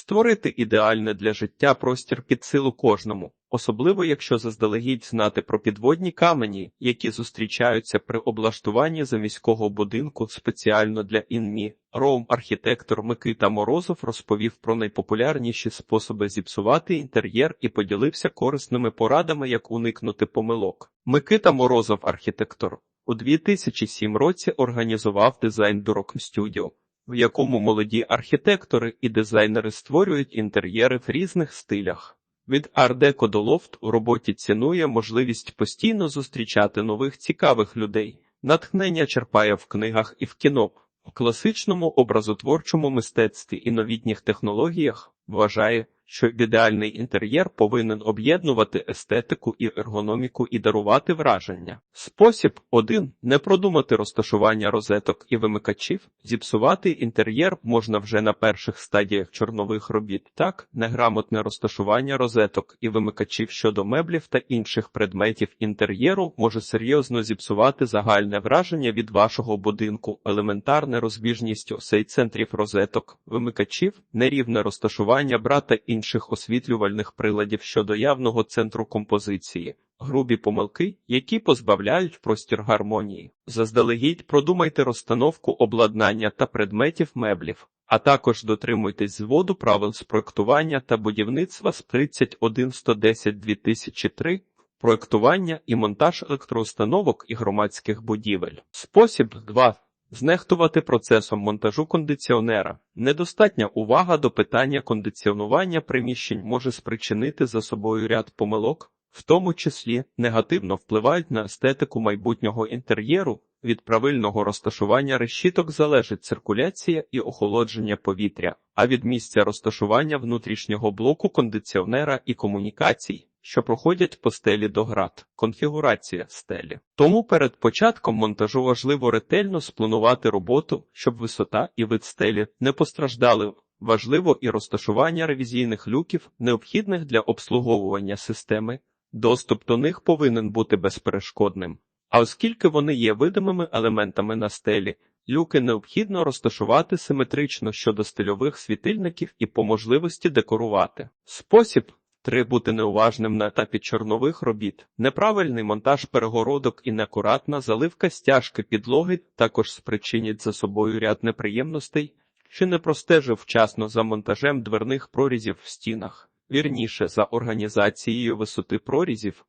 Створити ідеальне для життя простір під силу кожному, особливо якщо заздалегідь знати про підводні камені, які зустрічаються при облаштуванні заміського будинку спеціально для інмі. Роум архітектор Микита Морозов розповів про найпопулярніші способи зіпсувати інтер'єр і поділився корисними порадами, як уникнути помилок. Микита Морозов, архітектор, у 2007 році організував дизайн Дурок Studio, в якому молоді архітектори і дизайнери створюють інтер'єри в різних стилях. Від Ардеко до лофт у роботі цінує можливість постійно зустрічати нових цікавих людей. Натхнення черпає в книгах і в кіно, в класичному образотворчому мистецтві і новітніх технологіях вважає, що ідеальний інтер'єр повинен об'єднувати естетику і ергономіку і дарувати враження. Спосіб 1. не продумати розташування розеток і вимикачів. Зіпсувати інтер'єр можна вже на перших стадіях чорнових робіт. Так, неграмотне розташування розеток і вимикачів щодо меблів та інших предметів інтер'єру може серйозно зіпсувати загальне враження від вашого будинку, елементарна розбіжність осей центрів розеток, вимикачів, нерівне розташування брата інших освітлювальних приладів щодо явного центру композиції. Грубі помилки, які позбавляють простір гармонії. Заздалегідь продумайте розстановку обладнання та предметів меблів, а також дотримуйтесь зводу правил з проектування та будівництва з 31110-2003, проектування і монтаж електроустановок і громадських будівель. Спосіб 2. Знехтувати процесом монтажу кондиціонера. Недостатня увага до питання кондиціонування приміщень може спричинити за собою ряд помилок, в тому числі негативно впливають на естетику майбутнього інтер'єру. Від правильного розташування решіток залежить циркуляція і охолодження повітря, а від місця розташування внутрішнього блоку кондиціонера і комунікацій, що проходять по стелі до град, конфігурація стелі. Тому перед початком монтажу важливо ретельно спланувати роботу, щоб висота і вид стелі не постраждали. Важливо і розташування ревізійних люків, необхідних для обслуговування системи. Доступ до них повинен бути безперешкодним. А оскільки вони є видимими елементами на стелі, люки необхідно розташувати симетрично щодо стильових світильників і по можливості декорувати. Спосіб 3. Бути неуважним на етапі чорнових робіт. Неправильний монтаж перегородок і неакуратна заливка стяжки підлоги також спричинять за собою ряд неприємностей, чи не простежив вчасно за монтажем дверних прорізів в стінах. Вірніше, за організацією висоти прорізів,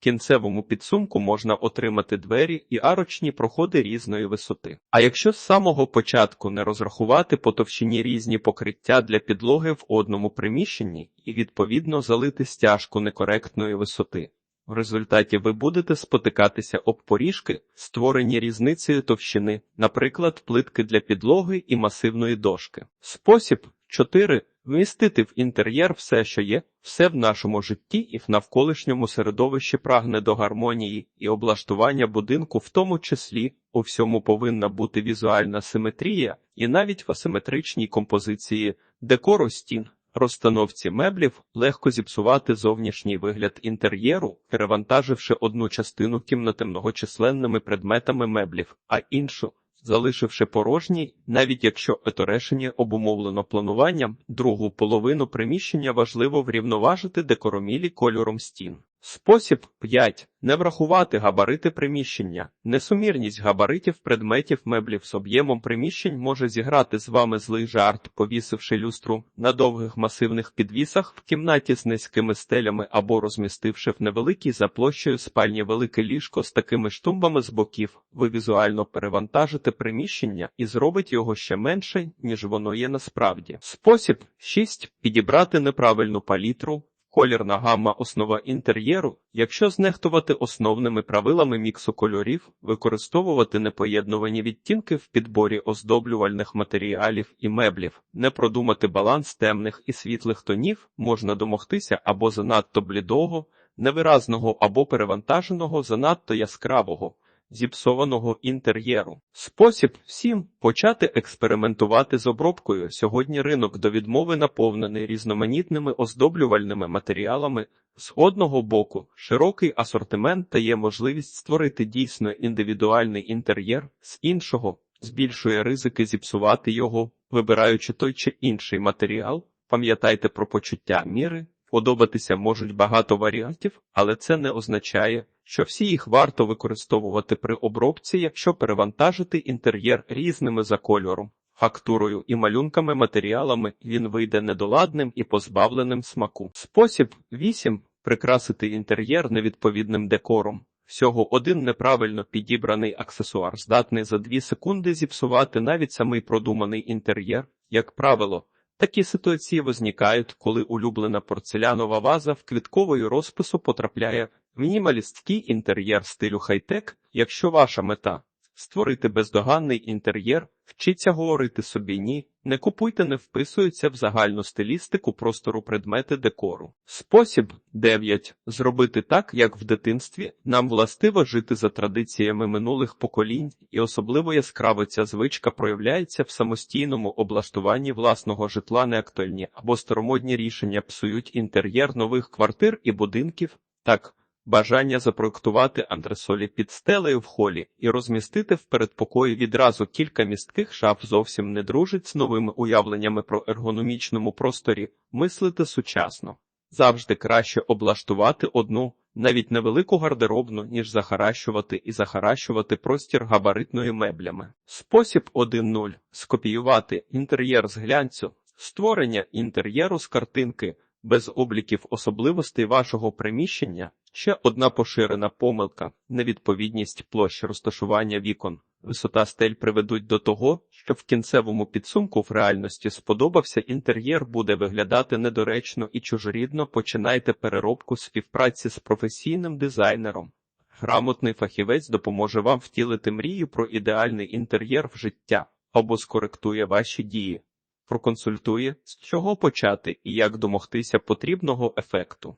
кінцевому підсумку можна отримати двері і арочні проходи різної висоти. А якщо з самого початку не розрахувати по товщині різні покриття для підлоги в одному приміщенні і відповідно залити стяжку некоректної висоти. В результаті ви будете спотикатися об поріжки, створені різницею товщини, наприклад, плитки для підлоги і масивної дошки. Спосіб 4. Вмістити в інтер'єр все, що є, все в нашому житті і в навколишньому середовищі прагне до гармонії і облаштування будинку, в тому числі у всьому повинна бути візуальна симетрія і навіть в асиметричній композиції декору стін. Розстановці меблів легко зіпсувати зовнішній вигляд інтер'єру, перевантаживши одну частину кімнати многочисленними предметами меблів, а іншу залишивши порожній, навіть якщо еторешення обумовлено плануванням, другу половину приміщення важливо врівноважити декоромілі кольором стін. Спосіб 5. Не врахувати габарити приміщення. Несумірність габаритів предметів меблів з об'ємом приміщень може зіграти з вами злий жарт, повісивши люстру на довгих масивних підвісах в кімнаті з низькими стелями або розмістивши в невеликій за площею спальні велике ліжко з такими штумбами з боків. Ви візуально перевантажите приміщення і зробить його ще менше, ніж воно є насправді. Спосіб 6. Підібрати неправильну палітру. Колірна гамма основа інтер'єру, якщо знехтувати основними правилами міксу кольорів, використовувати непоєднувані відтінки в підборі оздоблювальних матеріалів і меблів, не продумати баланс темних і світлих тонів, можна домогтися або занадто блідого, невиразного або перевантаженого, занадто яскравого. Зіпсованого інтер'єру. Спосіб всім почати експериментувати з обробкою. Сьогодні ринок до відмови наповнений різноманітними оздоблювальними матеріалами. З одного боку, широкий асортимент дає можливість створити дійсно індивідуальний інтер'єр, з іншого збільшує ризики зіпсувати його, вибираючи той чи інший матеріал. Пам'ятайте про почуття міри. Подобатися можуть багато варіантів, але це не означає, що всі їх варто використовувати при обробці, якщо перевантажити інтер'єр різними за кольором, фактурою і малюнками матеріалами, він вийде недоладним і позбавленим смаку. Спосіб 8. Прикрасити інтер'єр невідповідним декором. Всього один неправильно підібраний аксесуар здатний за 2 секунди зіпсувати навіть самий продуманий інтер'єр. Як правило, такі ситуації визникають, коли улюблена порцелянова ваза в квітковою розпису потрапляє мінімалістський інтер'єр стилю хай-тек, якщо ваша мета створити бездоганний інтер'єр, вчіться говорити собі ні, не купуйте, не вписуються в загальну стилістику простору предмети декору. Спосіб 9. Зробити так, як в дитинстві, нам властиво жити за традиціями минулих поколінь, і особливо яскраво ця звичка проявляється в самостійному облаштуванні власного житла неактуальні або старомодні рішення псують інтер'єр нових квартир і будинків. Так, Бажання запроектувати антресолі під стелею в холі і розмістити в передпокої відразу кілька містких шаф зовсім не дружить з новими уявленнями про ергономічному просторі, мислити сучасно. Завжди краще облаштувати одну, навіть невелику гардеробну, ніж захаращувати і захаращувати простір габаритною меблями. Спосіб 1.0. Скопіювати інтер'єр з глянцю, створення інтер'єру з картинки, без обліків особливостей вашого приміщення. Ще одна поширена помилка – невідповідність площ розташування вікон. Висота стель приведуть до того, що в кінцевому підсумку в реальності сподобався інтер'єр буде виглядати недоречно і чужорідно починайте переробку співпраці з професійним дизайнером. Грамотний фахівець допоможе вам втілити мрію про ідеальний інтер'єр в життя або скоректує ваші дії, проконсультує, з чого почати і як домогтися потрібного ефекту.